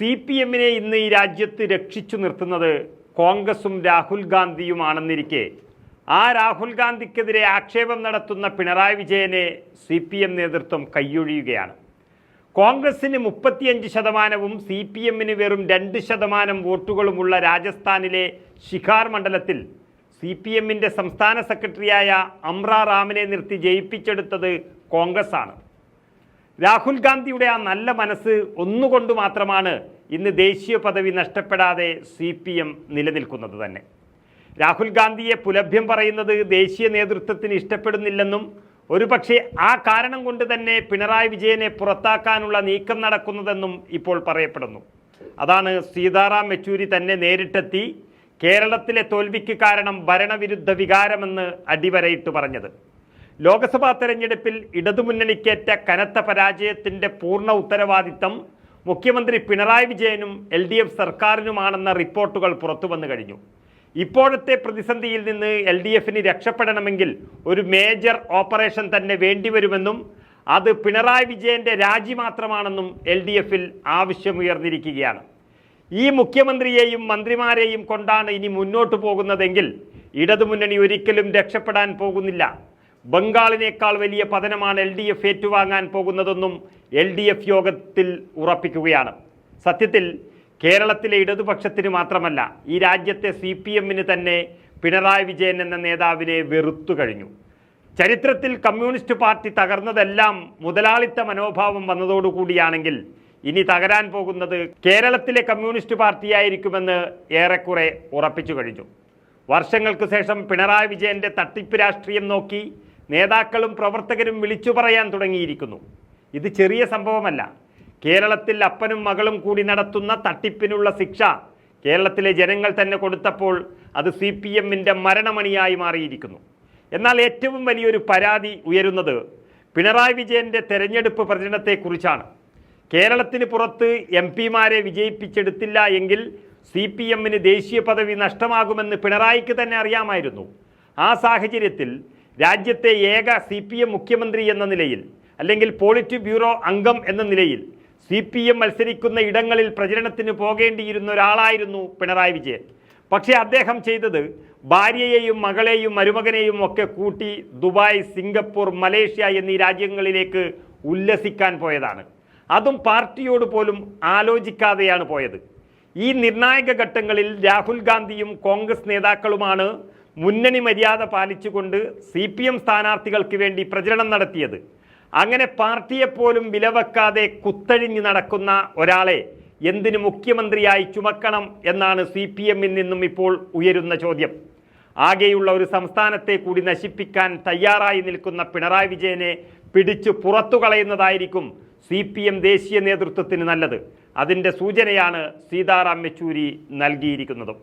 C P എമ്മിനെ ഇന്ന് ഈ രാജ്യത്ത് രക്ഷിച്ചു നിർത്തുന്നത് കോൺഗ്രസും രാഹുൽ ഗാന്ധിയുമാണെന്നിരിക്കെ. ആ രാഹുൽ ഗാന്ധിക്കെതിരെ ആക്ഷേപം നടത്തുന്ന പിണറായി വിജയനെ സി പി എം നേതൃത്വം കൈയൊഴിയുകയാണ്. കോൺഗ്രസിന് മുപ്പത്തിയഞ്ച് ശതമാനവും സി പി എമ്മിന് വെറും രണ്ട് ശതമാനം വോട്ടുകളുമുള്ള രാജസ്ഥാനിലെ ശിഖാർ മണ്ഡലത്തിൽ സി പി എമ്മിന്റെ സംസ്ഥാന സെക്രട്ടറിയായ അമ്ര റാമിനെ നിർത്തി ജയിപ്പിച്ചെടുത്തത് കോൺഗ്രസ്സാണ് രാഹുൽ ഗാന്ധിയുടെ ആ നല്ല മനസ്സ് ഒന്നുകൊണ്ട് മാത്രമാണ് ഇന്ന് ദേശീയ പദവി നഷ്ടപ്പെടാതെ സി പി എം നിലനിൽക്കുന്നത് തന്നെ. രാഹുൽ ഗാന്ധിയെ പുലഭ്യം പറയുന്നത് ദേശീയ നേതൃത്വത്തിന് ഇഷ്ടപ്പെടുന്നില്ലെന്നും ഒരുപക്ഷെ ആ കാരണം കൊണ്ട് തന്നെ പിണറായി വിജയനെ പുറത്താക്കാനുള്ള നീക്കം നടക്കുന്നതെന്നും ഇപ്പോൾ പറയപ്പെടുന്നു. അതാണ് സീതാറാം യെച്ചൂരി തന്നെ നേരിട്ടെത്തി കേരളത്തിലെ തോൽവിക്ക് കാരണം ഭരണവിരുദ്ധ വികാരമെന്ന് അടിവരയിട്ട് പറഞ്ഞത്. ലോക്സഭാ തെരഞ്ഞെടുപ്പിൽ ഇടതുമുന്നണിക്കേറ്റ കനത്ത പരാജയത്തിന്റെ പൂർണ ഉത്തരവാദിത്തം മുഖ്യമന്ത്രി പിണറായി വിജയനും എൽ ഡി എഫ് സർക്കാരിനുമാണെന്ന റിപ്പോർട്ടുകൾ പുറത്തുവന്നു കഴിഞ്ഞു. ഇപ്പോഴത്തെ പ്രതിസന്ധിയിൽ നിന്ന് എൽ ഡി എഫിന് രക്ഷപ്പെടണമെങ്കിൽ ഒരു മേജർ ഓപ്പറേഷൻ തന്നെ വേണ്ടിവരുമെന്നും അത് പിണറായി വിജയന്റെ രാജി മാത്രമാണെന്നും എൽ ഡി എഫിൽ ആവശ്യമുയർന്നിരിക്കുകയാണ്. ഈ മുഖ്യമന്ത്രിയെയും മന്ത്രിമാരെയും കൊണ്ടാണ് ഇനി മുന്നോട്ടു പോകുന്നതെങ്കിൽ ഇടതുമുന്നണി ഒരിക്കലും രക്ഷപ്പെടാൻ പോകുന്നില്ല. ബംഗാളിനേക്കാൾ വലിയ പതനമാണ് എൽ ഡി എഫ് ഏറ്റുവാങ്ങാൻ പോകുന്നതെന്നും എൽ ഡി എഫ് യോഗത്തിൽ ഉറപ്പിക്കുകയാണ്. സത്യത്തിൽ കേരളത്തിലെ ഇടതുപക്ഷത്തിന് മാത്രമല്ല ഈ രാജ്യത്തെ സി പി എമ്മിന് തന്നെ പിണറായി വിജയൻ എന്ന നേതാവിനെ വെറുത്തു കഴിഞ്ഞു. ചരിത്രത്തിൽ കമ്മ്യൂണിസ്റ്റ് പാർട്ടി തകർന്നതെല്ലാം മുതലാളിത്ത മനോഭാവം വന്നതോടുകൂടിയാണെങ്കിൽ ഇനി തകരാൻ പോകുന്നത് കേരളത്തിലെ കമ്മ്യൂണിസ്റ്റ് പാർട്ടിയായിരിക്കുമെന്ന് ഏറെക്കുറെ ഉറപ്പിച്ചു കഴിഞ്ഞു. വർഷങ്ങൾക്ക് ശേഷം പിണറായി വിജയന്റെ തട്ടിപ്പ് രാഷ്ട്രീയം നോക്കി നേതാക്കളും പ്രവർത്തകരും വിളിച്ചു പറയാൻ തുടങ്ങിയിരിക്കുന്നു. ഇത് ചെറിയ സംഭവമല്ല. കേരളത്തിൽ അപ്പനും മകളും കൂടി നടത്തുന്ന തട്ടിപ്പിനുള്ള ശിക്ഷ കേരളത്തിലെ ജനങ്ങൾ തന്നെ കൊടുത്തപ്പോൾ അത് സി പി എമ്മിന്റെ മരണമണിയായി മാറിയിരിക്കുന്നു. എന്നാൽ ഏറ്റവും വലിയൊരു പരാതി ഉയരുന്നത് പിണറായി വിജയന്റെ തെരഞ്ഞെടുപ്പ് പ്രചരണത്തെക്കുറിച്ചാണ്. കേരളത്തിന് പുറത്ത് എം പിമാരെ വിജയിപ്പിച്ചെടുത്തില്ല എങ്കിൽ സി പി എമ്മിന് ദേശീയ പദവി നഷ്ടമാകുമെന്ന് പിണറായിക്ക് തന്നെ അറിയാമായിരുന്നു. ആ സാഹചര്യത്തിൽ രാജ്യത്തെ ഏക സി പി എം മുഖ്യമന്ത്രി എന്ന നിലയിൽ അല്ലെങ്കിൽ പോളിറ്റ് ബ്യൂറോ അംഗം എന്ന നിലയിൽ സി പി എം മത്സരിക്കുന്ന ഇടങ്ങളിൽ പ്രചരണത്തിന് പോകേണ്ടിയിരുന്ന ഒരാളായിരുന്നു പിണറായി വിജയൻ. പക്ഷേ അദ്ദേഹം ചെയ്തത് ഭാര്യയെയും മകളെയും മരുമകനെയും ഒക്കെ കൂട്ടി ദുബായ് സിംഗപ്പൂർ മലേഷ്യ എന്നീ രാജ്യങ്ങളിലേക്ക് ഉല്ലസിക്കാൻ പോയതാണ്. അതും പാർട്ടിയോട് പോലും ആലോചിക്കാതെയാണ് പോയത്. ഈ നിർണായക ഘട്ടങ്ങളിൽ രാഹുൽ ഗാന്ധിയും കോൺഗ്രസ് നേതാക്കളുമാണ് മുന്നണി മര്യാദ പാലിച്ചുകൊണ്ട് സി പി എം സ്ഥാനാർത്ഥികൾക്ക് വേണ്ടി പ്രചരണം നടത്തിയത്. അങ്ങനെ പാർട്ടിയെപ്പോലും വിലവെക്കാതെ കുത്തഴിഞ്ഞ് നടക്കുന്ന ഒരാളെ എന്തിന് മുഖ്യമന്ത്രിയായി ചുമക്കണം എന്നാണ് സി പി എമ്മിൽ നിന്നും ഇപ്പോൾ ഉയരുന്ന ചോദ്യം. ആകെയുള്ള ഒരു സംസ്ഥാനത്തെ കൂടി നശിപ്പിക്കാൻ തയ്യാറായി നിൽക്കുന്ന പിണറായി വിജയനെ പിടിച്ചു പുറത്തു കളയുന്നതായിരിക്കും സി പി എം ദേശീയ നേതൃത്വത്തിന് നല്ലത്. അതിന്റെ സൂചനയാണ് സീതാറാം യെച്ചൂരി നൽകിയിരിക്കുന്നതും.